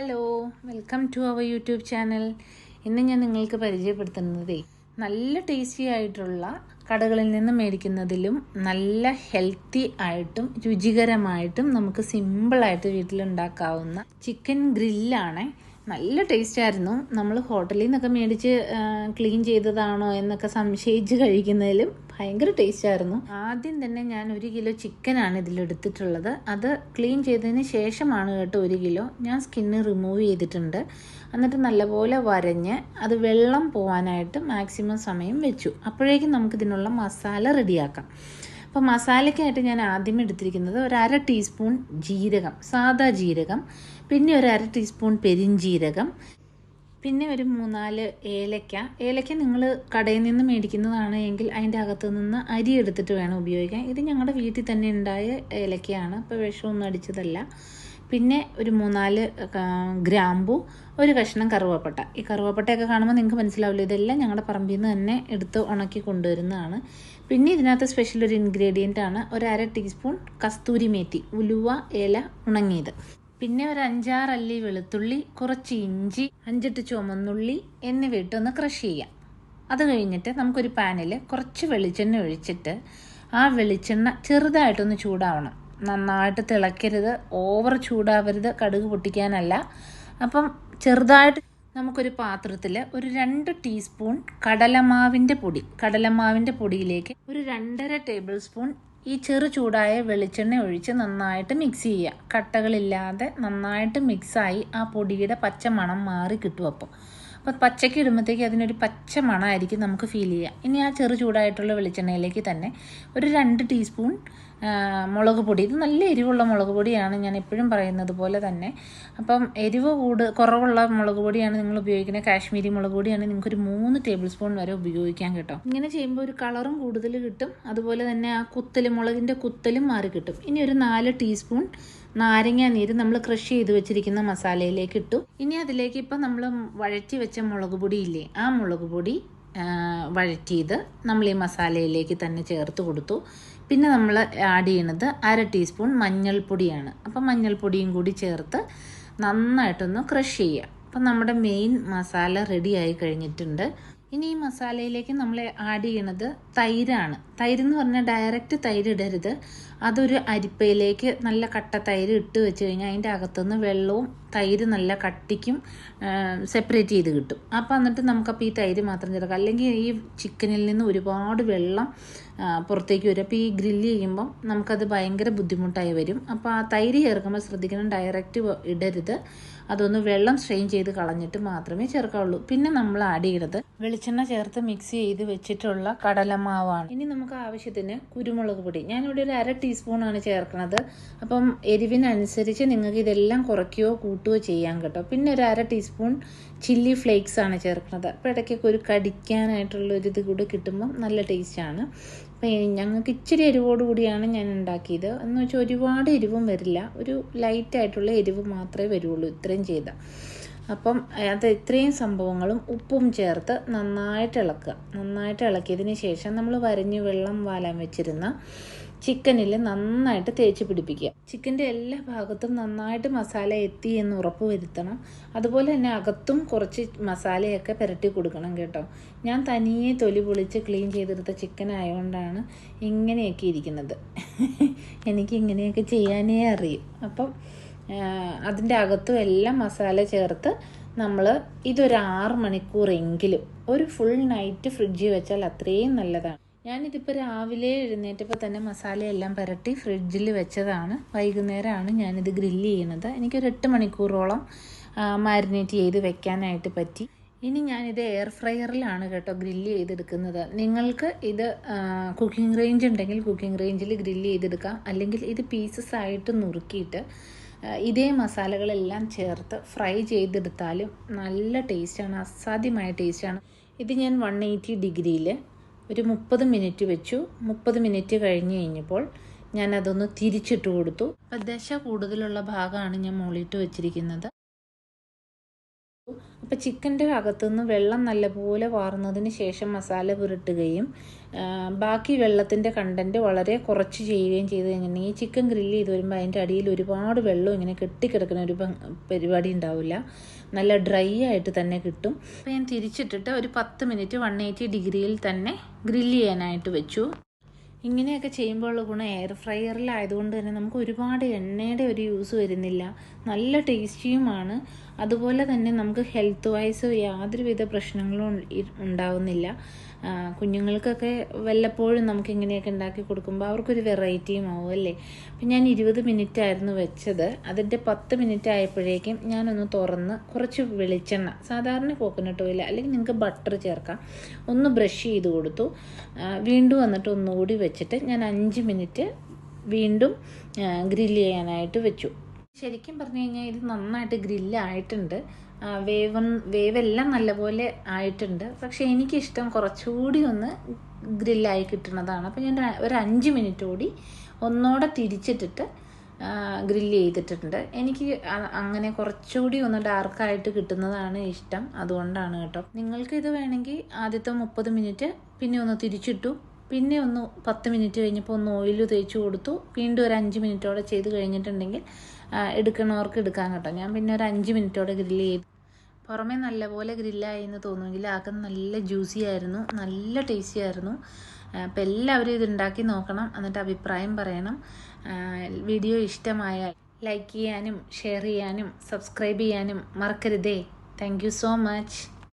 Hello welcome to our YouTube channel ഇന്ന് ഞാൻ നിങ്ങൾക്ക് പരിചയപ്പെടുത്തുന്നതേ നല്ല ടേസ്റ്റി ആയിട്ടുള്ള കടകളിൽ നിന്ന് മേടിക്കുന്നതിലും നല്ല ഹെൽത്തി ആയിട്ടും രുചികരമായിട്ടും നമുക്ക് സിമ്പിളായിട്ട് വീട്ടിലുണ്ടാക്കാവുന്ന ചിക്കൻ ഗ്രില്ലാണ് നല്ല ടേസ്റ്റ് ആയിരുന്നു. നമ്മൾ ഹോട്ടലിൽ നിന്നൊക്കെ മേടിച്ച് ക്ലീൻ ചെയ്തതാണോ എന്നൊക്കെ സംശയിച്ച് കഴിക്കുന്നതിലും ഭയങ്കര ടേസ്റ്റ് ആയിരുന്നു. ആദ്യം തന്നെ ഞാൻ ഒരു കിലോ ചിക്കനാണ് ഇതിലെടുത്തിട്ടുള്ളത് അത് ക്ലീൻ ചെയ്തതിന് ശേഷമാണ് കേട്ടോ ഒരു കിലോ ഞാൻ സ്കിന്ന് റിമൂവ് ചെയ്തിട്ടുണ്ട്. എന്നിട്ട് നല്ലപോലെ വരഞ്ഞ് അത് വെള്ളം പോകാനായിട്ട് മാക്സിമം സമയം വെച്ചു. അപ്പോഴേക്കും നമുക്കിതിനുള്ള മസാല റെഡിയാക്കാം അപ്പോൾ മസാലയ്ക്കായിട്ട് ഞാൻ ആദ്യം എടുത്തിരിക്കുന്നത് ഒരു അര ടീസ്പൂൺ ജീരകം സാദാ ജീരകം പിന്നെ ഒരു അര ടീസ്പൂൺ പെരിഞ്ജീരകം പിന്നെ ഒരു മൂന്നാൽ ഏലക്ക. ഏലക്ക നിങ്ങൾ കടയിൽ നിന്ന് മേടിക്കുന്നതാണ് എങ്കിൽ അതിന്റെ അകത്ത് നിന്ന് അരി എടുത്തിട്ട് വേണം ഉപയോഗിക്കാൻ. ഇത് ഞങ്ങളുടെ വീട്ടിൽ തന്നെ ഉണ്ടായ ഏലക്കയാണ്. അപ്പോൾ വിഷമൊന്നും അടിച്ചതല്ല. പിന്നെ ഒരു മൂന്നാൽ ഗ്രാമ്പു ഒരു കഷ്ണം കറുവപ്പട്ട. ഈ കറുവപ്പട്ടയൊക്കെ കാണുമ്പോൾ നിങ്ങൾക്ക് മനസ്സിലാവില്ല? ഇതെല്ലാം ഞങ്ങളുടെ പറമ്പിൽ നിന്ന് തന്നെ എടുത്ത് ഉണക്കി കൊണ്ടുവരുന്നതാണ്. പിന്നെ ഇതിനകത്ത് സ്പെഷ്യൽ ഒരു ഇൻഗ്രീഡിയന്റ് ആണ് ഒരു അര ടീസ്പൂൺ കസ്തൂരി മേത്തി ഉലുവ ഇല ഉണങ്ങിയത്. പിന്നെ ഒരു അഞ്ചാറ് അല്ലി വെളുത്തുള്ളി കുറച്ച് ഇഞ്ചി അഞ്ചെട്ട് ചുമന്നുള്ളി എന്നിവ ഇട്ടൊന്ന് ക്രഷ് ചെയ്യാം. അത് കഴിഞ്ഞിട്ട് നമുക്കൊരു പാനിൽ കുറച്ച് വെളിച്ചെണ്ണ ഒഴിച്ചിട്ട് ആ വെളിച്ചെണ്ണ ചെറുതായിട്ടൊന്ന് ചൂടാവണം. നന്നായിട്ട് തിളക്കരുത് ഓവർ ചൂടാവരുത് കടുക് പൊട്ടിക്കാനല്ല. അപ്പം ചെറുതായിട്ട് നമുക്കൊരു പാത്രത്തിൽ ഒരു രണ്ട് ടീസ്പൂൺ കടലമാവിന്റെ പൊടി കടലമാവിന്റെ പൊടിയിലേക്ക് ഒരു രണ്ടര ടേബിൾ സ്പൂൺ ഈ ചെറു ചൂടായ വെളിച്ചെണ്ണ ഒഴിച്ച് നന്നായിട്ട് മിക്സ് ചെയ്യുക. കട്ടകളില്ലാതെ നന്നായിട്ട് മിക്സായി ആ പൊടിയുടെ പച്ച മണം മാറി കിട്ടും അപ്പോൾ അപ്പോൾ പച്ചയ്ക്ക് ഇടുമ്പോഴത്തേക്ക് അതിനൊരു പച്ച മണമായിരിക്കും നമുക്ക് ഫീൽ ചെയ്യുക. ഇനി ആ ചെറു ചൂടായിട്ടുള്ള വെളിച്ചെണ്ണയിലേക്ക് തന്നെ ഒരു രണ്ട് ടീസ്പൂൺ മുളക് പൊടി. ഇത് നല്ല എരിവുള്ള മുളക് പൊടിയാണ് ഞാൻ എപ്പോഴും പറയുന്നത് പോലെ തന്നെ. അപ്പം എരിവ് കൂട് കുറവുള്ള മുളക് പൊടിയാണ് നിങ്ങൾ ഉപയോഗിക്കുന്നത്. കാശ്മീരി മുളക് പൊടിയാണ് നിങ്ങൾക്ക് ഒരു മൂന്ന് ടേബിൾ സ്പൂൺ വരെ ഉപയോഗിക്കാൻ കേട്ടോ. ഇങ്ങനെ ചെയ്യുമ്പോൾ ഒരു കളറും കൂടുതൽ കിട്ടും. അതുപോലെ തന്നെ ആ കുത്തൽ മുളകിന്റെ കുത്തലും മാറി കിട്ടും. ഇനി ഒരു നാല് ടീസ്പൂൺ നാരങ്ങ നീര് നമ്മൾ ക്രഷ് ചെയ്ത് വെച്ചിരിക്കുന്ന മസാലയിലേക്ക് ഇട്ടു. ഇനി അതിലേക്ക് ഇപ്പം നമ്മൾ വഴറ്റി വെച്ച മുളക് പൊടിയില്ലേ ആ മുളക് പൊടി വഴറ്റിയത് നമ്മൾ ഈ മസാലയിലേക്ക് തന്നെ ചേർത്ത് കൊടുത്തു. പിന്നെ നമ്മൾ ആഡ് ചെയ്യുന്നത് അര ടീസ്പൂൺ മഞ്ഞൾപ്പൊടിയാണ്. അപ്പം മഞ്ഞൾപ്പൊടിയും കൂടി ചേർത്ത് നന്നായിട്ടൊന്ന് ക്രഷ് ചെയ്യുക. അപ്പം നമ്മുടെ മെയിൻ മസാല റെഡി ആയി കഴിഞ്ഞിട്ടുണ്ട്. ഇനി ഈ മസാലയിലേക്ക് നമ്മൾ ആഡ് ചെയ്യണത് തൈരാണ്. തൈര് എന്ന് പറഞ്ഞാൽ ഡയറക്റ്റ് തൈര് ഇടരുത്. അതൊരു അരിപ്പയിലേക്ക് നല്ല കട്ട തൈര് ഇട്ട് വെച്ച് കഴിഞ്ഞാൽ അതിന്റെ അകത്തുനിന്ന് വെള്ളവും തൈര് നല്ല കട്ടിക്കും സെപ്പറേറ്റ് ചെയ്ത് കിട്ടും. അപ്പോൾ എന്നിട്ട് നമുക്കപ്പോൾ ഈ തൈര് മാത്രം ചേർക്കാം. അല്ലെങ്കിൽ ഈ ചിക്കനിൽ നിന്ന് ഒരുപാട് വെള്ളം പുറത്തേക്ക് വരും. അപ്പോൾ ഈ ഗ്രില്ല് ചെയ്യുമ്പം നമുക്കത് ഭയങ്കര ബുദ്ധിമുട്ടായി വരും. അപ്പോൾ ആ തൈര് ചേർക്കുമ്പോൾ ശ്രദ്ധിക്കണം ഡയറക്റ്റ് ഇടരുത്. അതൊന്ന് വെള്ളം സ്ട്രെയിൻ ചെയ്ത് കളഞ്ഞിട്ട് മാത്രമേ ചേർക്കാവുള്ളൂ. പിന്നെ നമ്മൾ ആഡ് ചെയ്യണത് വെളിച്ചെണ്ണ ചേർത്ത് മിക്സ് ചെയ്ത് വെച്ചിട്ടുള്ള കടലമാവാണ്. ഇനി നമുക്ക് ആവശ്യത്തിന് കുരുമുളക് പൊടി. ഞാനിവിടെ ഒരു അര ടീസ്പൂണാണ് ചേർക്കുന്നത് അപ്പം എരിവിനനുസരിച്ച് നിങ്ങൾക്ക് ഇതെല്ലാം കുറയ്ക്കുകയോ കൂട്ടുകയോ ചെയ്യാൻ കേട്ടോ. പിന്നെ ഒരു അര ടീസ്പൂൺ ചില്ലി ഫ്ലേക്സ് ആണ് ചേർക്കുന്നത് അപ്പോൾ ഇടയ്ക്കൊക്കെ ഒരു കടിക്കാനായിട്ടുള്ള ഒരു ഇത് കൂടെ കിട്ടുമ്പം നല്ല ടേസ്റ്റാണ് അപ്പം ഞങ്ങൾക്ക് ഇച്ചിരി എരിവോട് കൂടിയാണ് ഞാൻ ഉണ്ടാക്കിയത്. എന്ന് വെച്ചാൽ ഒരുപാട് എരിവും വരില്ല. ഒരു ലൈറ്റായിട്ടുള്ള എരിവ് മാത്രമേ വരുള്ളൂ ഇത്രയും ചെയ്താൽ അപ്പം അത് ഇത്രയും സംഭവങ്ങളും ഉപ്പും ചേർത്ത് നന്നായിട്ട് ഇളക്കുക. നന്നായിട്ട് ഇളക്കിയതിന് ശേഷം നമ്മൾ വരഞ്ഞ് വെള്ളം വാലാൻ വെച്ചിരുന്ന ചിക്കനിൽ നന്നായിട്ട് തേച്ച് പിടിപ്പിക്കുക. ചിക്കന്റെ എല്ലാ ഭാഗത്തും നന്നായിട്ട് മസാല എത്തി എന്ന് ഉറപ്പ് വരുത്തണം. അതുപോലെ തന്നെ അകത്തും കുറച്ച് മസാലയൊക്കെ പുരട്ടി കൊടുക്കണം കേട്ടോ. ഞാൻ തനിയെ തൊലി പൊളിച്ച് ക്ലീൻ ചെയ്തെടുത്ത ചിക്കൻ ആയതുകൊണ്ടാണ് ഇങ്ങനെയൊക്കെ ഇരിക്കുന്നത്. എനിക്ക് ഇങ്ങനെയൊക്കെ ചെയ്യാനേ അറിയും. അപ്പം അതിന്റെ അകത്തും എല്ലാം മസാല ചേർത്ത് നമ്മൾ ഇതൊരു ആറ് മണിക്കൂറെങ്കിലും ഒരു ഫുൾ നൈറ്റ് ഫ്രിഡ്ജിൽ വെച്ചാൽ അത്രയും നല്ലതാണ്. ഞാനിതിപ്പോൾ രാവിലെ എഴുന്നേറ്റപ്പോൾ തന്നെ മസാലയെല്ലാം പുരട്ടി ഫ്രിഡ്ജിൽ വെച്ചതാണ്. വൈകുന്നേരമാണ് ഞാനിത് ഗ്രില്ല് ചെയ്യുന്നത്. എനിക്കൊരു എട്ട് മണിക്കൂറോളം മാരിനേറ്റ് ചെയ്ത് വെക്കാനായിട്ട് പറ്റി. ഇനി ഞാനിത് എയർ ഫ്രയറിലാണ് കേട്ടോ ഗ്രില്ല് ചെയ്തെടുക്കുന്നത്. നിങ്ങൾക്ക് ഇത് കുക്കിംഗ് റേഞ്ച് ഉണ്ടെങ്കിൽ കുക്കിംഗ് റേഞ്ചിൽ ഗ്രില്ല് ചെയ്തെടുക്കാം. അല്ലെങ്കിൽ ഇത് പീസസ് ആയിട്ട് നുറുക്കിയിട്ട് ഇതേ മസാലകളെല്ലാം ചേർത്ത് ഫ്രൈ ചെയ്തെടുത്താലും നല്ല ടേസ്റ്റാണ് അസാധ്യമായ ടേസ്റ്റാണ്. ഇത് ഞാൻ വൺ എയ്റ്റി ഡിഗ്രിയിൽ ഒരു മുപ്പത് മിനിറ്റ് വെച്ചു. മുപ്പത് മിനിറ്റ് കഴിഞ്ഞ് കഴിഞ്ഞപ്പോൾ ഞാനതൊന്ന് തിരിച്ചിട്ട് കൊടുത്തു. ദശ കൂടുതലുള്ള ഭാഗമാണ് ഞാൻ മുകളിട്ട് വെച്ചിരിക്കുന്നത്. അപ്പോൾ ചിക്കന്റെ അകത്തുനിന്ന് വെള്ളം നല്ലപോലെ വാർന്നതിന് ശേഷം മസാല പുരട്ടുകയും ബാക്കി വെള്ളത്തിന്റെ കണ്ടന്റ് വളരെ കുറച്ച് ചെയ്യുകയും ചെയ്ത് കഴിഞ്ഞിട്ടുണ്ടെങ്കിൽ ഈ ചിക്കൻ ഗ്രില്ല് ചെയ്ത് വരുമ്പോൾ അതിന്റെ അടിയിൽ ഒരുപാട് വെള്ളം ഇങ്ങനെ കെട്ടിക്കിടക്കുന്ന ഒരു പരിപാടി ഉണ്ടാവില്ല. നല്ല ഡ്രൈ ആയിട്ട് തന്നെ കിട്ടും. അപ്പോൾ ഞാൻ തിരിച്ചിട്ടിട്ട് ഒരു പത്ത് മിനിറ്റ് വൺ എയ്റ്റി ഡിഗ്രിയിൽ തന്നെ ഗ്രില്ല് ചെയ്യാനായിട്ട് വെച്ചു. ഇങ്ങനെയൊക്കെ ചെയ്യുമ്പോഴുള്ള ഗുണം എയർ ഫ്രയറിലായതുകൊണ്ട് തന്നെ നമുക്ക് ഒരുപാട് എണ്ണയുടെ ഒരു യൂസ് വരുന്നില്ല. നല്ല ടേസ്റ്റിയുമാണ് അതുപോലെ തന്നെ നമുക്ക് ഹെൽത്ത് വൈസ് യാതൊരുവിധ പ്രശ്നങ്ങളും ഉണ്ടാവുന്നില്ല. കുഞ്ഞുങ്ങൾക്കൊക്കെ വല്ലപ്പോഴും നമുക്ക് ഇങ്ങനെയൊക്കെ ഉണ്ടാക്കി കൊടുക്കുമ്പോൾ അവർക്കൊരു വെറൈറ്റിയും ആവും അല്ലേ? അപ്പം ഞാൻ ഇരുപത് മിനിറ്റ് ആയിരുന്നു വെച്ചത്. അതിന്റെ പത്ത് മിനിറ്റ് ആയപ്പോഴേക്കും ഞാനൊന്ന് തുറന്ന് കുറച്ച് വെളിച്ചെണ്ണ സാധാരണ കോക്കനട്ട് ഓയിൽ അല്ലെങ്കിൽ നിങ്ങൾക്ക് ബട്ടർ ചേർക്കാം ഒന്ന് ബ്രഷ് ചെയ്ത് കൊടുത്തു. വീണ്ടും വന്നിട്ട് ഒന്നുകൂടി വെച്ചിട്ട് ഞാൻ അഞ്ച് മിനിറ്റ് വീണ്ടും ഗ്രില്ല് ചെയ്യാനായിട്ട് വെച്ചു. ശരിക്കും പറഞ്ഞു കഴിഞ്ഞാൽ ഇത് നന്നായിട്ട് ഗ്രില്ലായിട്ടുണ്ട് വേവൻ വേവെല്ലാം നല്ലപോലെ ആയിട്ടുണ്ട്. പക്ഷേ എനിക്കിഷ്ടം കുറച്ചുകൂടി ഒന്ന് ഗ്രില്ലായി കിട്ടുന്നതാണ്. അപ്പോൾ ഞാൻ ഒരു അഞ്ച് മിനിറ്റ് കൂടി ഒന്നോടെ തിരിച്ചിട്ടിട്ട് ഗ്രില്ല് ചെയ്തിട്ടുണ്ട്. എനിക്ക് അങ്ങനെ കുറച്ചുകൂടി ഒന്ന് ഡാർക്കായിട്ട് കിട്ടുന്നതാണ് ഇഷ്ടം. അതുകൊണ്ടാണ് കേട്ടോ. നിങ്ങൾക്ക് ഇത് വേണമെങ്കിൽ ആദ്യത്തെ മുപ്പത് മിനിറ്റ് പിന്നെ ഒന്ന് തിരിച്ചിട്ടു. പിന്നെ ഒന്ന് പത്ത് മിനിറ്റ് കഴിഞ്ഞപ്പോൾ ഒന്ന് ഓയിൽ തേച്ച് കൊടുത്തു. വീണ്ടും ഒരു അഞ്ച് മിനിറ്റോടെ ചെയ്ത് കഴിഞ്ഞിട്ടുണ്ടെങ്കിൽ എടുക്കണവർക്ക് എടുക്കാൻ കേട്ടോ. ഞാൻ പിന്നെ ഒരു അഞ്ച് മിനിറ്റോടെ ഗ്രില്ല് ചെയ്തു. പുറമേ നല്ലപോലെ ഗ്രില്ലായി എന്ന് തോന്നുമെങ്കിൽ ആകെ നല്ല ജ്യൂസി ആയിരുന്നു നല്ല ടേസ്റ്റി ആയിരുന്നു. അപ്പോൾ എല്ലാവരും ഇത് ഉണ്ടാക്കി നോക്കണം എന്നിട്ട് അഭിപ്രായം പറയണം. വീഡിയോ ഇഷ്ടമായാൽ ലൈക്ക് ചെയ്യാനും ഷെയർ ചെയ്യാനും സബ്സ്ക്രൈബ് ചെയ്യാനും മറക്കരുതേ. Thank so much